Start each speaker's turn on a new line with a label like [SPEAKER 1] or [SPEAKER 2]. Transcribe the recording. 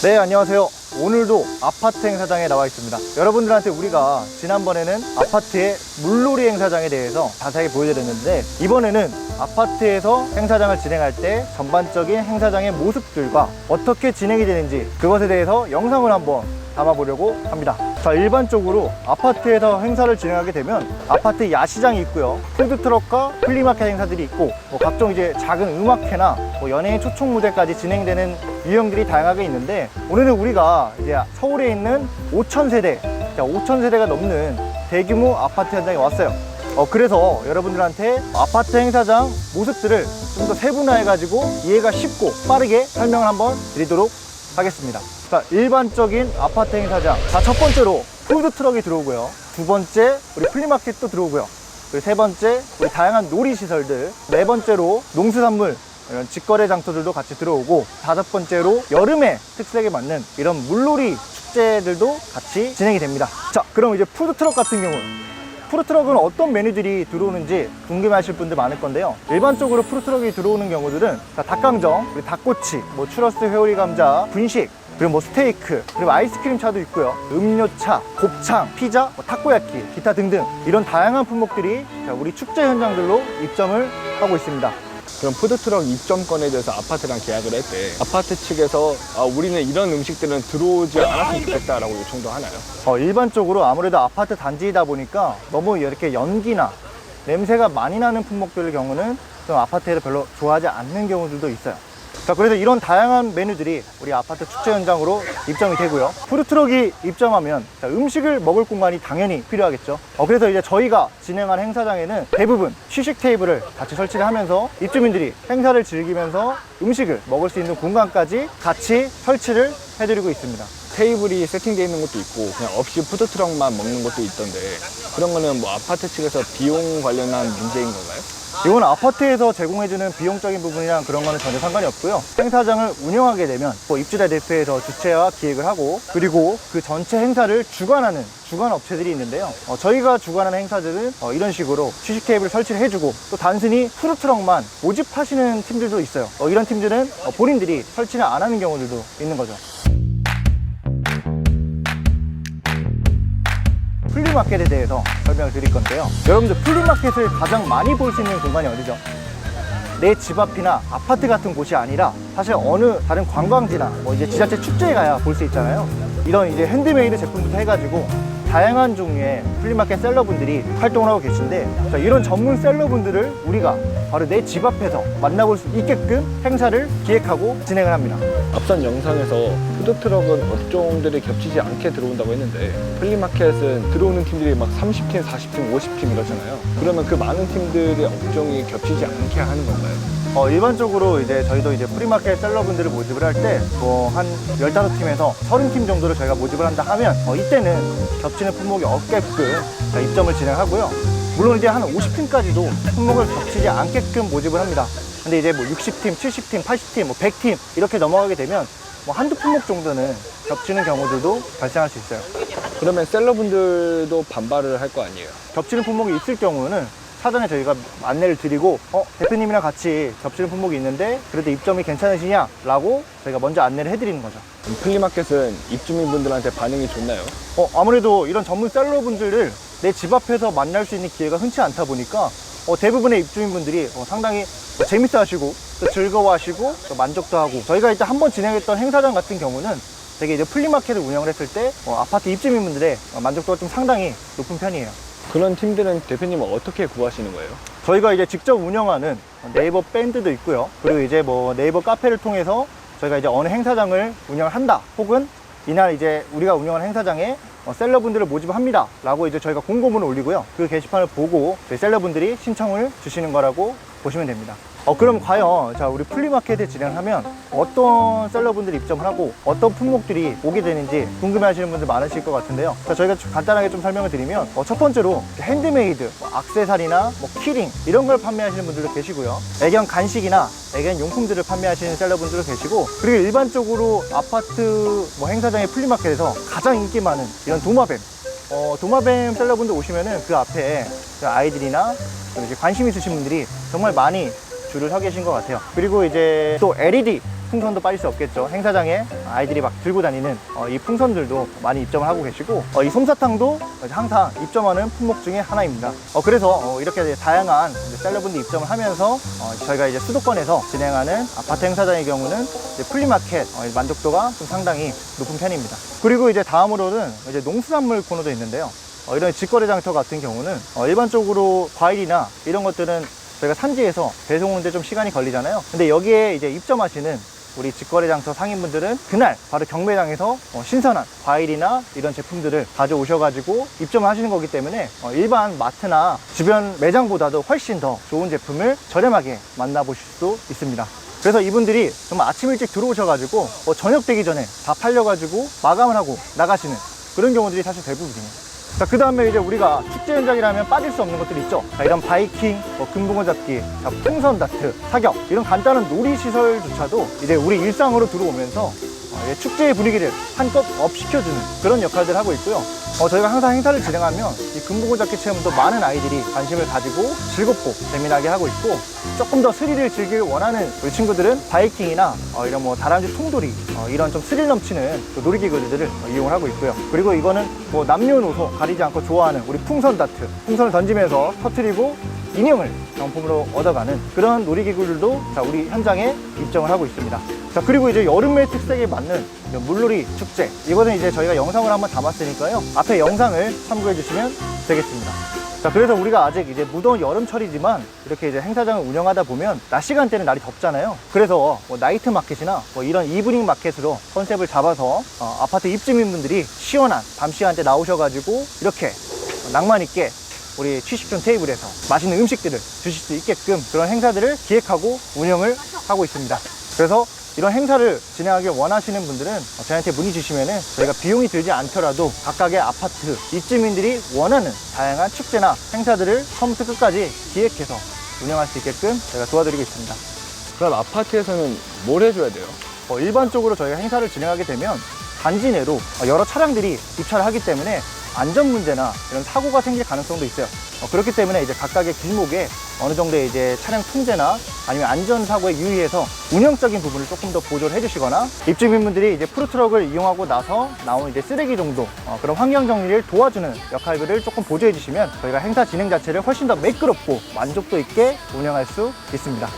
[SPEAKER 1] 네, 안녕하세요. 오늘도 아파트 행사장에 나와 있습니다. 여러분들한테 우리가 지난번에는 아파트의 물놀이 행사장에 대해서 자세하게 보여드렸는데 이번에는 아파트에서 행사장을 진행할 때 전반적인 행사장의 모습들과 어떻게 진행이 되는지 그것에 대해서 영상을 한번 담아보려고 합니다. 자, 일반적으로 아파트에서 행사를 진행하게 되면 아파트 야시장이 있고요. 푸드트럭과 플리마켓 행사들이 있고 뭐 각종 이제 작은 음악회나 뭐 연예인 초청 무대까지 진행되는 유형들이 다양하게 있는데 오늘은 우리가 이제 서울에 있는 5천 세대, 5천 세대가 넘는 대규모 아파트 현장에 왔어요. 어, 그래서 여러분들한테 아파트 행사장 모습들을 좀 더 세분화해가지고 이해가 쉽고 빠르게 설명을 한번 드리도록 하겠습니다. 자, 일반적인 아파트 행사장. 자, 첫 번째로 푸드 트럭이 들어오고요. 두 번째, 우리 플리마켓도 들어오고요. 그리고 세 번째, 우리 다양한 놀이 시설들. 네 번째로 농수산물, 이런 직거래 장터들도 같이 들어오고 다섯 번째로 여름의 특색에 맞는 이런 물놀이 축제들도 같이 진행이 됩니다. 자, 그럼 이제 푸드트럭 같은 경우 푸드트럭은 어떤 메뉴들이 들어오는지 궁금해하실 분들 많을 건데요. 일반적으로 푸드트럭이 들어오는 경우들은 자, 닭강정, 그리고 닭꼬치, 뭐 추러스 회오리 감자, 분식, 그리고 뭐 스테이크, 그리고 아이스크림 차도 있고요. 음료차, 곱창, 피자, 뭐 타코야끼, 기타 등등 이런 다양한 품목들이 자, 우리 축제 현장들로 입점을 하고 있습니다.
[SPEAKER 2] 그럼 푸드트럭 입점권에 대해서 아파트랑 계약을 할때 아파트 측에서 아, 우리는 이런 음식들은 들어오지 않았으면 좋겠다라고 요청도 하나요?
[SPEAKER 1] 어, 일반적으로 아무래도 아파트 단지이다 보니까 너무 이렇게 연기나 냄새가 많이 나는 품목들의 경우는 좀 아파트에서 별로 좋아하지 않는 경우들도 있어요. 자, 그래서 이런 다양한 메뉴들이 우리 아파트 축제 현장으로 입점이 되고요. 푸드트럭이 입점하면 자, 음식을 먹을 공간이 당연히 필요하겠죠. 어, 그래서 이제 저희가 진행하는 행사장에는 대부분 취식 테이블을 같이 설치를 하면서 입주민들이 행사를 즐기면서 음식을 먹을 수 있는 공간까지 같이 설치를 해드리고 있습니다.
[SPEAKER 2] 테이블이 세팅되어 있는 것도 있고 그냥 없이 푸드트럭만 먹는 것도 있던데 그런 거는 뭐 아파트 측에서 비용 관련한 문제인 건가요?
[SPEAKER 1] 이건 아파트에서 제공해주는 비용적인 부분이랑 그런 거는 전혀 상관이 없고요. 행사장을 운영하게 되면 뭐 입주자 대표에서 주최와 기획을 하고 그리고 그 전체 행사를 주관하는 주관 업체들이 있는데요. 어, 저희가 주관하는 행사들은 어, 이런 식으로 취식 테이블 설치를 해주고 또 단순히 푸드트럭만 모집하시는 팀들도 있어요. 어, 이런 팀들은 어, 본인들이 설치를 안 하는 경우들도 있는 거죠. 플리마켓에 대해서 설명을 드릴 건데요. 여러분들 플리마켓을 가장 많이 볼 수 있는 공간이 어디죠? 내 집 앞이나 아파트 같은 곳이 아니라 사실 어느 다른 관광지나 뭐 이제 지자체 축제에 가야 볼 수 있잖아요. 이런 이제 핸드메이드 제품부터 해가지고 다양한 종류의 플리마켓 셀러분들이 활동을 하고 계신데 자, 이런 전문 셀러분들을 우리가 바로 내 집 앞에서 만나볼 수 있게끔 행사를 기획하고 진행을 합니다.
[SPEAKER 2] 앞선 영상에서 푸드트럭은 업종들이 겹치지 않게 들어온다고 했는데 플리마켓은 들어오는 팀들이 막 30팀, 40팀, 50팀 이러잖아요. 그러면 그 많은 팀들의 업종이 겹치지 않게 하는 건가요?
[SPEAKER 1] 어, 일반적으로 이제 저희도 이제 프리마켓 셀러분들을 모집을 할 때 뭐한 15팀에서 30팀 정도를 저희가 모집을 한다 하면 어, 이때는 겹치는 품목이 없게끔 자, 입점을 진행하고요. 물론 이제 한 50팀까지도 품목을 겹치지 않게끔 모집을 합니다. 근데 이제 뭐 60팀, 70팀, 80팀, 뭐 100팀 이렇게 넘어가게 되면 뭐 한두 품목 정도는 겹치는 경우들도 발생할 수 있어요.
[SPEAKER 2] 그러면 셀러분들도 반발을 할 거 아니에요?
[SPEAKER 1] 겹치는 품목이 있을 경우는 사전에 저희가 안내를 드리고 어 대표님이랑 같이 겹치는 품목이 있는데 그래도 입점이 괜찮으시냐 라고 저희가 먼저 안내를 해드리는 거죠.
[SPEAKER 2] 플리마켓은 입주민분들한테 반응이 좋나요?
[SPEAKER 1] 어 아무래도 이런 전문 셀러분들을 내 집 앞에서 만날 수 있는 기회가 흔치 않다 보니까 어, 대부분의 입주민분들이 어, 상당히 또 재밌어 하시고 또 즐거워 하시고 또 만족도 하고 저희가 일단 한번 진행했던 행사장 같은 경우는 되게 이제 플리마켓을 운영을 했을 때 어, 아파트 입주민분들의 어, 만족도가 좀 상당히 높은 편이에요.
[SPEAKER 2] 그런 팀들은 대표님은 어떻게 구하시는 거예요?
[SPEAKER 1] 저희가 이제 직접 운영하는 네이버 밴드도 있고요. 그리고 이제 뭐 네이버 카페를 통해서 저희가 이제 어느 행사장을 운영을 한다. 혹은 이날 이제 우리가 운영하는 행사장에 어, 셀러분들을 모집합니다. 라고 이제 저희가 공고문을 올리고요. 그 게시판을 보고 저희 셀러분들이 신청을 주시는 거라고 보시면 됩니다. 어, 그럼 과연 자 우리 플리마켓을 진행하면 어떤 셀러분들이 입점을 하고 어떤 품목들이 오게 되는지 궁금해하시는 분들 많으실 것 같은데요. 자, 저희가 좀 간단하게 좀 설명을 드리면 어, 첫 번째로 핸드메이드, 뭐 악세사리나 뭐 키링 이런 걸 판매하시는 분들도 계시고요. 애견 간식이나 애견 용품들을 판매하시는 셀러분들도 계시고 그리고 일반적으로 아파트 뭐 행사장의 플리마켓에서 가장 인기 많은 이런 도마뱀 어, 도마뱀 셀러분들 오시면은 그 앞에 그 아이들이나 관심 있으신 분들이 정말 많이 줄을 서 계신 것 같아요. 그리고 이제 또 LED 풍선도 빠질 수 없겠죠. 행사장에 아이들이 막 들고 다니는 어, 이 풍선들도 많이 입점을 하고 계시고 어, 이 솜사탕도 항상 입점하는 품목 중에 하나입니다. 어, 그래서 어, 이렇게 다양한 셀러분들 입점을 하면서 어, 저희가 이제 수도권에서 진행하는 아파트 행사장의 경우는 플리마켓 어, 만족도가 좀 상당히 높은 편입니다. 그리고 이제 다음으로는 이제 농수산물 코너도 있는데요. 어, 이런 직거래 장터 같은 경우는 어, 일반적으로 과일이나 이런 것들은 저희가 산지에서 배송 오는데 좀 시간이 걸리잖아요. 근데 여기에 이제 입점하시는 우리 직거래 장터 상인분들은 그날 바로 경매장에서 어, 신선한 과일이나 이런 제품들을 가져오셔가지고 입점을 하시는 거기 때문에 어, 일반 마트나 주변 매장보다도 훨씬 더 좋은 제품을 저렴하게 만나보실 수 있습니다. 그래서 이분들이 정말 아침 일찍 들어오셔가지고 어, 저녁 되기 전에 다 팔려가지고 마감을 하고 나가시는 그런 경우들이 사실 대부분이에요. 자, 그 다음에 이제 우리가 축제 현장이라면 빠질 수 없는 것들이 있죠. 자, 이런 바이킹, 뭐 금붕어 잡기, 자, 풍선 다트, 사격, 이런 간단한 놀이 시설조차도 이제 우리 일상으로 들어오면서 축제의 분위기를 한껏 업시켜주는 그런 역할들을 하고 있고요. 어, 저희가 항상 행사를 진행하면 이 금붕어 잡기 체험도 많은 아이들이 관심을 가지고 즐겁고 재미나게 하고 있고 조금 더 스릴을 즐길 원하는 우리 친구들은 바이킹이나 어, 이런 뭐 다람쥐 통돌이 어, 이런 좀 스릴 넘치는 그 놀이기구들을 어, 이용을 하고 있고요. 그리고 이거는 뭐 남녀노소 가리지 않고 좋아하는 우리 풍선 다트, 풍선을 던지면서 터트리고 인형을 경품으로 얻어가는 그런 놀이기구들도 자, 우리 현장에 입점을 하고 있습니다. 자, 그리고 이제 여름의 특색에 맞는 이 물놀이 축제. 이거는 이제 저희가 영상을 한번 담았으니까요. 앞에 영상을 참고해 주시면 되겠습니다. 자, 그래서 우리가 아직 이제 무더운 여름철이지만 이렇게 이제 행사장을 운영하다 보면 낮 시간대는 날이 덥잖아요. 그래서 뭐 나이트 마켓이나 뭐 이런 이브닝 마켓으로 컨셉을 잡아서 어, 아파트 입주민분들이 시원한 밤 시간대 나오셔가지고 이렇게 낭만 있게 우리 취식존 테이블에서 맛있는 음식들을 드실 수 있게끔 그런 행사들을 기획하고 운영을 하고 있습니다. 그래서 이런 행사를 진행하기 원하시는 분들은 저희한테 문의 주시면은 저희가 비용이 들지 않더라도 각각의 아파트 입주민들이 원하는 다양한 축제나 행사들을 처음부터 끝까지 기획해서 운영할 수 있게끔 저희가 도와드리고 있습니다.
[SPEAKER 2] 그럼 아파트에서는 뭘 해줘야 돼요?
[SPEAKER 1] 어, 일반적으로 저희가 행사를 진행하게 되면 단지 내로 어, 여러 차량들이 입찰을 하기 때문에 안전 문제나 이런 사고가 생길 가능성도 있어요. 어, 그렇기 때문에 이제 각각의 길목에 어느 정도의 이제 차량 통제나 아니면 안전 사고에 유의해서 운영적인 부분을 조금 더 보조를 해주시거나 입주민분들이 이제 푸르트럭을 이용하고 나서 나오는 이제 쓰레기 정도 어, 그런 환경 정리를 도와주는 역할들을 조금 보조해 주시면 저희가 행사 진행 자체를 훨씬 더 매끄럽고 만족도 있게 운영할 수 있습니다.